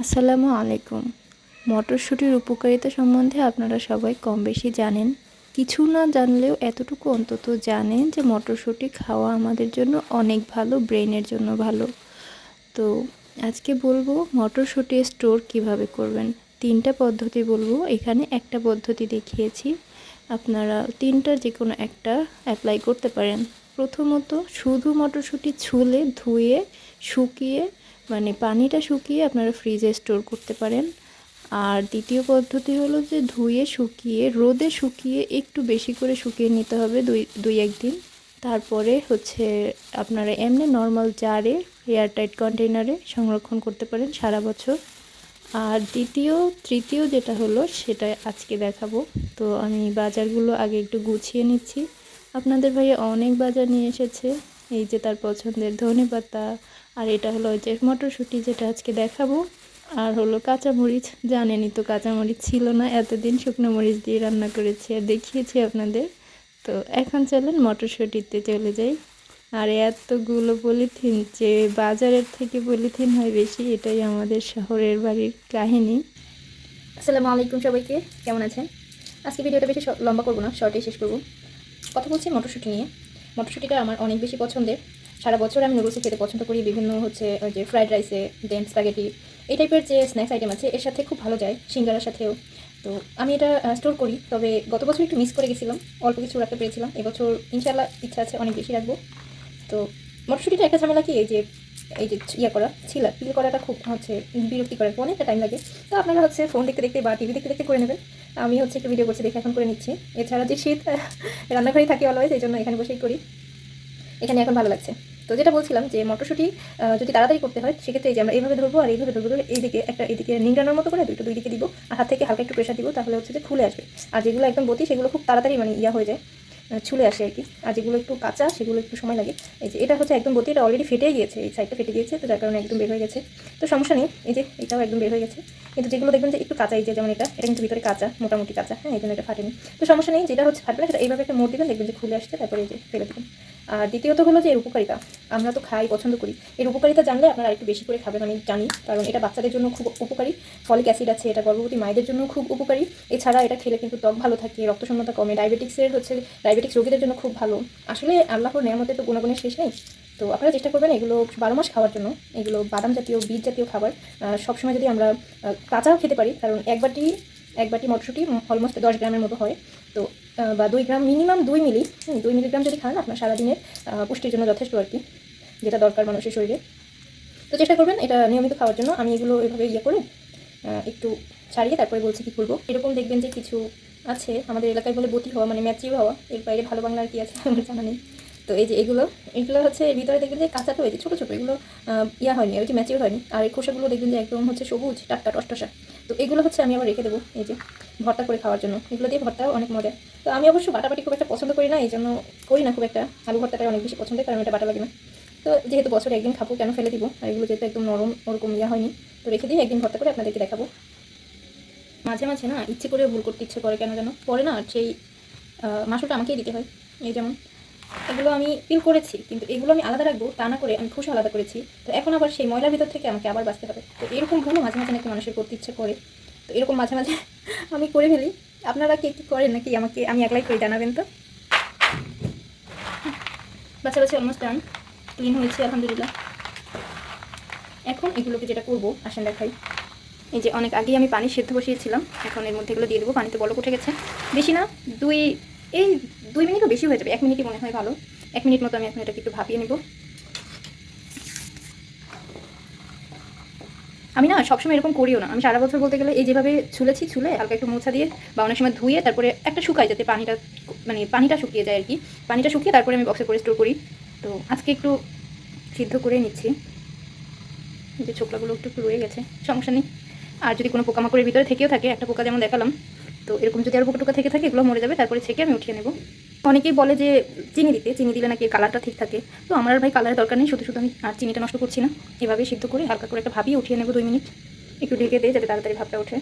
আসসালামু আলাইকুম। মটরশুঁটির উপকারিতা সম্বন্ধে আপনারা সবাই কম বেশি জানেন। কিছু না জানলেও এতটুকু অন্তত জানেন যে মটরশুঁটি খাওয়া আমাদের জন্য অনেক ভালো ব্রেনের জন্য ভালো। তো আজকে বলব মটরশুঁটি স্টোর কীভাবে করবেন। তিনটা পদ্ধতি বলব। এখানে একটা পদ্ধতি দেখিয়েছি। আপনারা তিনটার যে কোনো একটা অ্যাপ্লাই করতে পারেন। প্রথমত শুধু মটরশুঁটি ছুলে ধুয়ে, শুকিয়ে মানে পানিটা শুকিয়ে আপনারা ফ্রিজে স্টোর করতে পারেন। আর দ্বিতীয় পদ্ধতি হলো যে ধুয়ে শুকিয়ে, রোদে শুকিয়ে একটু বেশি করে শুকিয়ে নিতে হবে দুই দুই একদিন। তারপরে হচ্ছে আপনারা এমনি নর্মাল জারে এয়ারটাইট কন্টেইনারে সংরক্ষণ করতে পারেন সারা বছর। আর দ্বিতীয়, তৃতীয় যেটা হলো সেটা আজকে দেখাবো। তো আমি বাজারগুলো আগে একটু গুছিয়ে নিচ্ছি। আপনাদের ভাইয়া অনেক বাজার নিয়ে এসেছে। এই যে তার পছন্দের ধনে পাতা আর এটা হলো ওই যে মটরশুঁটি যেটা আজকে দেখাবো। আর হলো কাঁচামরিচ। জানেনই তো কাঁচামরিচ ছিল না, এতদিন শুকনো মরিচ দিয়ে রান্না করেছি আর দেখিয়েছি আপনাদের। তো এখন চলেন মটরশুঁটিতে চলে যাই। আর এতগুলো পলিথিন যে বাজারের থেকে পলিথিন হয় বেশি, এটাই আমাদের শহরের বাড়ির কাহিনী। আসসালামু আলাইকুম সবাইকে, কেমন আছেন? আজকে ভিডিওটা বেশি লম্বা করব না শর্টে শেষ করব। কথা বলছি মটরশুঁটি নিয়ে। মটরশুঁটিটা আমার অনেক বেশি পছন্দের। সারা বছর আমি নুডলসে খেতে পছন্দ করি, বিভিন্ন হচ্ছে যে ফ্রাইড রাইসে দেন স্প্যাগেটি এই টাইপের যে স্ন্যাক্স আইটেম আছে, এর সাথে খুব ভালো যায়, সিঙ্গারার সাথেও। তো আমি এটা স্টোর করি, তবে গত বছর একটু মিস করে গেছিলাম, অল্প কিছু রাখতে পেরেছিলাম, এবছর ইনশাল্লাহ ইচ্ছা আছে অনেক বেশি রাখব। তো মটরশুঁটিটা একটা ঝামেলা কি, এই যে এই যে ইয়ে করা, ছিল পিল করাটা খুব হচ্ছে বিরক্তিকর, অনেকটা টাইম লাগে। তো আপনারা হচ্ছে ফোন দেখতে দেখতে বা টিভি দেখতে দেখতে করে নেবেন। আমি হচ্ছে একটা ভিডিও করছি, দেখে এখন করে নিচ্ছি। এছাড়া যে শীত, রান্নাঘরেই থাকি অলওয়েজ এই জন্য এখানে বসেই করি। এখানে এখন ভালো লাগছে। তো যেটা বলছিলাম যে মটরশুঁটি যদি তাড়াতাড়ি করতে হয়, সেক্ষেত্রে এই যে আমরা এইভাবে ধরবো আর এইভাবে ধরবো ধরে এইদিকে একটা এইদিকে নিংড়ানোর মতো করে দুটো দুই দিকে দিব, আর হাত থেকে হালকা একটু প্রেশার দিব, তাহলে হচ্ছে যে খুলে আসবে। আর যেগুলো একদম বতি, সেগুলো খুব তাড়াতাড়ি মানে ইয়া হয়ে যায় ছুলে আসে আর কি। আর যেগুলো একটু কাঁচা, সেগুলো একটু সময় লাগে। এই যে এটা হচ্ছে একদম বতি, এটা অলরেডি ফেটে গিয়েছে, এই সাইডটা ফেটে গিয়েছে, তো যার কারণে একদম বের হয়ে গেছে। তো সমস্যা নেই, এই যে এটাও একদম বের হয়ে গেছে। কিন্তু যেগুলো দেখবেন যে একটু কাঁচা, এই যে যেমন এটা এটা কিন্তু ভিতরে কাঁচা, মোটামুটি কাঁচা হ্যাঁ এই জন্য এটা ফাটেনি। তো সমস্যা নেই, যেটা হচ্ছে ফাটবে না সেটা এইভাবে একটা মোট দিবেন, দেখবেন যে খুলে আসছে, তারপরে এই যে ফেলে দেবেন। আর দ্বিতীয়ত হলো যে এর উপকারিতা। আমরা তো খাই, পছন্দ করি। এর উপকারিতা জানলে আপনারা আরেকটু বেশি করে খাবেন, আমি জানি। কারণ এটা বাচ্চাদের জন্য খুব উপকারী। ফলিক অ্যাসিড আছে, এটা গর্ভবতী মায়েদের জন্য খুব উপকারী। এছাড়া এটা খেলে কিন্তু ত্বক ভালো থাকে রক্তশূন্যতা কমে ডায়াবেটিক্সের হচ্ছে ডায়াবেটিক্স রোগীদের জন্য খুব ভালো। আসলে আল্লাহর নেয়ামতে তো গুণাগুণের শেষ নেই। তো আপনারা চেষ্টা করবেন এগুলো বারো মাস খাওয়ার জন্য, এগুলো বাদাম জাতীয়, বীজ জাতীয় খাবার। সবসময় যদি আমরা কাঁচাও খেতে পারি, কারণ এক বাটি এক বাটি মটরশুঁটি অলমোস্ট দশ গ্রামের মতো হয়। তো বা দুই গ্রাম মিনিমাম দুই মিলি দুই মিলিগ্রাম যদি খান, আপনার সারাদিনের পুষ্টির জন্য যথেষ্ট আর কি, যেটা দরকার মানুষের শরীরে। তো চেষ্টা করবেন এটা নিয়মিত খাওয়ার জন্য। আমি এগুলো এভাবে ইয়ে করে একটু ছাড়িয়ে তারপরে বলছি কি করব। এরকম দেখবেন যে কিছু আছে আমাদের এলাকায় বলে বতি হওয়া মানে ম্যাচিউ হওয়া। এর বাইরে ভালো বাংলা আর কি আছে, আমার জানা নেই। তো এই যে এগুলো এগুলো হচ্ছে এর ভিতরে দেখবেন যে কাঁচা তো, এই যে ছোটো ছোটো, এগুলো ইয়া হয়নি, ওই যে ম্যাচিউর হয়নি। আর এই খোসাগুলো দেখবেন যে একদম হচ্ছে সবুজ, টাটকা, টসটসা। তো এগুলো হচ্ছে আমি আবার রেখে দেবো, এই যে। ভর্তা করে খাওয়ার জন্য। এগুলো দিয়ে ভর্তাও অনেক মজা। তো আমি অবশ্য বাটাবাটি খুব একটা পছন্দ করি না, এই জন্য করি না খুব একটা। আলু ভর্তাটাই অনেক বেশি পছন্দ কারণ এটা বাটা লাগে না। তো যেহেতু বছরে একদিন খাব, কেন ফেলে দিব? আর এগুলো যেহেতু একদম নরম, ওরকম ইয়া হয়নি। তো রেখে দিয়ে একদিন ভর্তা করে আপনাদেরকে দেখাবো। মাঝে মাঝে না ইচ্ছে করে ভুল করতে ইচ্ছে করে, কেন যেন পরে না সেই মাংসটা আমাকেই দিতে হয়, এই যেমন। এগুলো আমি পিল করেছি, কিন্তু এগুলো আমি আলাদা রাখব, তা না করে আমি খুশি আলাদা করেছি। তো এখন আবার সেই ময়লার ভিতর থেকে আমাকে আবার বাঁচতে হবে। তো এরকম ভুলও মাঝে মাঝে নাকি মানুষের করতে ইচ্ছে করে। তো এরকম মাঝে মাঝে আমি করে ফেলি। আপনারা কে কী করেন নাকি? আমাকে, আমি একলাই করে, জানাবেন তো? বাচ্চা বাচ্চা অলমোস্ট ডান ক্লিন হয়েছে, আলহামদুলিল্লাহ। এখন এগুলোকে যেটা করব, আসেন দেখাই। এই যে অনেক আগেই আমি পানি সেদ্ধ বসিয়েছিলাম। এখন এর মধ্যে এগুলো দিয়ে দেবো, পানিতে বলক উঠে গেছে। বেশি না, দুই, এই দুই মিনিটও বেশি হয়ে যাবে। এক মিনিটই মনে হয় ভালো। এক মিনিট মতো আমি এখন এটাকে একটু ভাপিয়ে নেব। আমি না সবসময় এরকম করিও না। আমি সারা বছর বলতে গেলে এই যেভাবে ছুলেছি, ছুলে হালকা একটু মোছা দিয়ে বা অনেক সময় ধুয়ে তারপরে একটা শুকাই যাতে পানিটা মানে পানিটা শুকিয়ে যায় আর কি। পানিটা শুকিয়ে তারপরে আমি বক্সে করে স্টোর করি। তো আজকে একটু সিদ্ধ করে নিচ্ছি। যে ছোকলাগুলো একটু রয়ে গেছে, সমস্যা নেই। আর যদি কোনো পোকামাকড়ের ভিতরে থেকেও থাকে, একটা পোকা যেমন দেখালাম তো এরকম যদি পোকা টোকা থেকে থাকে, এগুলো মরে যাবে, তারপরে ছেঁকে আমি উঠিয়ে নেব। অনেকেই বলে যে চিনি দিতে, চিনি দিলে নাকি কালারটা ঠিক থাকে। তো আমার আর ভাই কালারের দরকার নেই, শুধু শুধু আমি আর চিনিটা নষ্ট করছি না। এভাবেই সিদ্ধ করে হালকা করে একটা ভাবিয়ে উঠিয়ে নেব দুই মিনিট। একটু ঢেকে দিয়ে যাতে তাড়াতাড়ি ভাবটা ওঠে।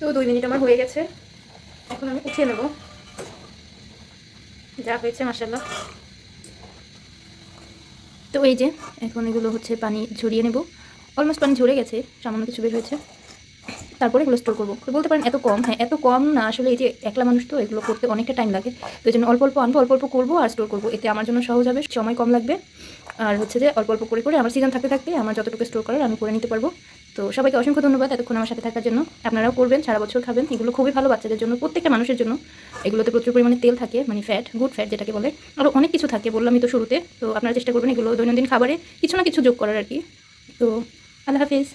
তো দুই মিনিট আমার হয়ে গেছে। এখন আমি উঠিয়ে নেব। যা হয়েছে মাসাল্লাহ তো এই যে, এখন এগুলো হচ্ছে পানি ঝরিয়ে নেব। অলমোস্ট পানি ঝরে গেছে, সামান্য কিছু বের হয়েছে। তারপরে এগুলো স্টোর করব। বলতে পারেন এত কম হ্যাঁ এত কম না, আসলে এই যে একলা মানুষ তো এগুলো করতে অনেকটা টাইম লাগে। তো এই জন্য অল্প অল্প আনব, অল্প অল্প করব আর স্টোর করব। এতে আমার জন্য সহজ হবে, সময় কম লাগবে। আর হচ্ছে যে অল্প অল্প করে করে আমার সিজন থাকতে থাকতে আমার যতটুকু স্টোর করার আমি করে নিতে পারব। তো সবাইকে অসংখ্য ধন্যবাদ এতক্ষণ আমার সাথে থাকার জন্য। আপনারাও করবেন, সারা বছর খাবেন। এগুলো খুবই ভালো বাচ্চাদের জন্য, প্রত্যেকটা মানুষের জন্য। এগুলোতে প্রচুর পরিমাণে তেল থাকে মানে ফ্যাট গুড ফ্যাট যেটাকে বলে। আরও অনেক কিছু থাকে বললামই তো শুরুতে। তো আপনারা চেষ্টা করবেন এগুলো দৈনন্দিন খাবারে কিছু না কিছু যোগ করার আর কি। তো আল্লাহ হাফিজ।